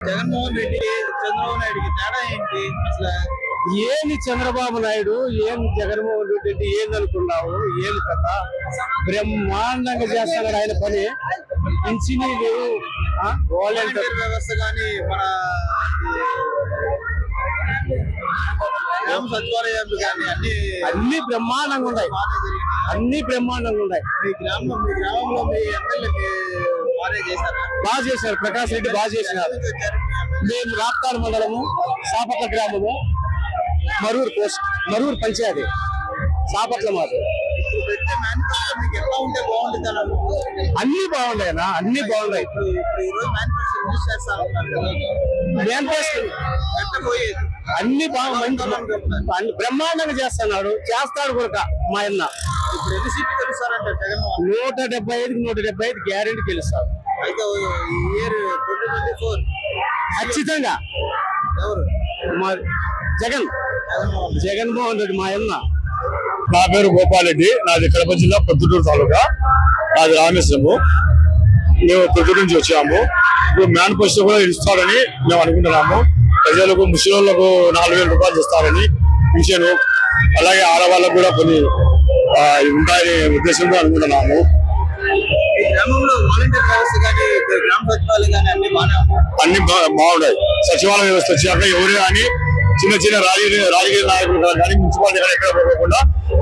జగన్మోహన్ రెడ్డి చంద్రబాబు నాయుడుకి తేడా ఏంటి? అసలు ఏంది చంద్రబాబు నాయుడు? ఏం జగన్మోహన్ రెడ్డి ఏంది అనుకున్నావు? ఏం కథ? బ్రహ్మాండంగా చేస్తున్నాడు ఆయన పని. ఇంచినీళ్ళు వాలంటీర్ వ్యవస్థ కానీ మన సచివాలయాలు కానీ అన్ని అన్ని బ్రహ్మాండంగా ఉన్నాయి. అన్ని బ్రహ్మాండంగా ఉన్నాయి. మీ గ్రామం మీ గ్రామంలో మీ ఎమ్మెల్యే బాగా చేశారు. ప్రకాష్ రెడ్డి బాగా చేసినారు? మేము రాప్తాడు మండలము సాపట్ల గ్రామము మరూరు పోస్ట్ మరూరు పంచాయతీ. సాపట్ల మాది? అన్ని బాగున్నాయనా అన్ని బాగున్నాయి. అన్ని బాగా మంచి అన్ని బ్రహ్మాండంగా చేస్తున్నాడు. చేస్తాడు కూడా మా అన్న. నూట డెబ్బై ఐదుకి నూట డెబ్బై ఐదు గ్యారెంటీ గెలుస్తాడు. అయితే ఈ ఇయర్ ట్వంటీ ట్వంటీ ఫోర్ ఖచ్చితంగా. ఎవరు? మా జగన్. జగన్మోహన్ రెడ్డి. మా అన్న నా పేరు గోపాలరెడ్డి నాది కడప జిల్లా ప్రొద్దుటూరు తాలూకా. నాది రామేశ్వరము. మేము ప్రొద్దుటూరు నుంచి వచ్చాము. ఇప్పుడు మేనిఫెస్టో కూడా ఇస్తారని మేము అనుకుంటున్నాము. ప్రజలకు ముస్లింలకు నాలుగు వేల రూపాయలు ఇస్తారని పెన్షన్ అలాగే ఆడవాళ్ళకు కూడా కొన్ని ఉంటాయని ఉద్దేశంతో అనుకుంటున్నాము. గ్రామంలో వాలంటీర్ వ్యవస్థ కానీ గ్రామ సచివాలయం కానీ అన్ని ఉన్నాయి. అన్ని బాగున్నాయి. సచివాలయ వ్యవస్థ వచ్చాక ఎవరు కానీ చిన్న చిన్న రాజకీయ రాజకీయ నాయకులు కానీ మున్సిపాలిటీ కానీ ఎక్కడ పోకుండా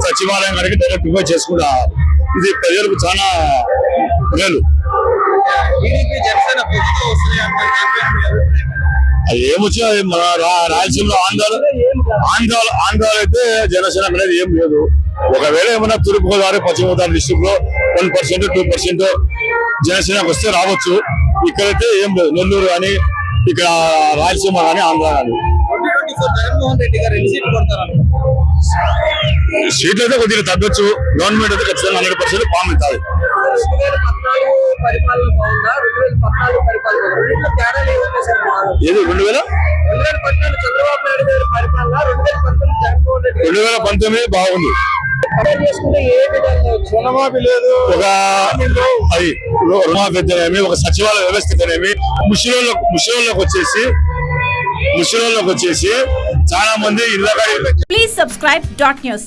సచివాలయం కనుక డైరెక్ట్ ప్రిపేర్ చేసుకుంటారు. ఇది ప్రజలకు చాలా మేలు. ఏమొచ్చినా మన రాయలసీమలో ఆంధ్రాలో ఆంధ్రాలో ఆంధ్రాలో అయితే జనసేన అనేది ఏం లేదు. ఒకవేళ ఏమైనా తూర్పు గోదావరి పశ్చిమ గోదావరి డిస్ట్రిక్ట్లో వన్ పర్సెంట్ టూ పర్సెంట్ జనసేనకు వస్తే రావచ్చు. ఇక్కడైతే ఏం లేదు. నెల్లూరు కానీ ఇక్కడ రాయలసీమ కానీ ఆంధ్ర కానీ. సీట్లు అయితే కొద్దిగా తగ్గొచ్చు. గవర్నమెంట్ అయితే ఖచ్చితంగా హండ్రెడ్ పర్సెంట్ ఫామ్ ఏది రెండు వేల? రెడ్డి రెండు వేల పంతొమ్మిది బాగుంది. రుణమాఫీ లేదు. ఒక అది రుణమాఫీ అయితేనేమి ఒక సచివాలయ వ్యవస్థ అయితేనేమి ముస్లింలకు వచ్చేసి ముస్లింలకు వచ్చేసి చాలా మంది ఇళ్ళ Please subscribe dot news.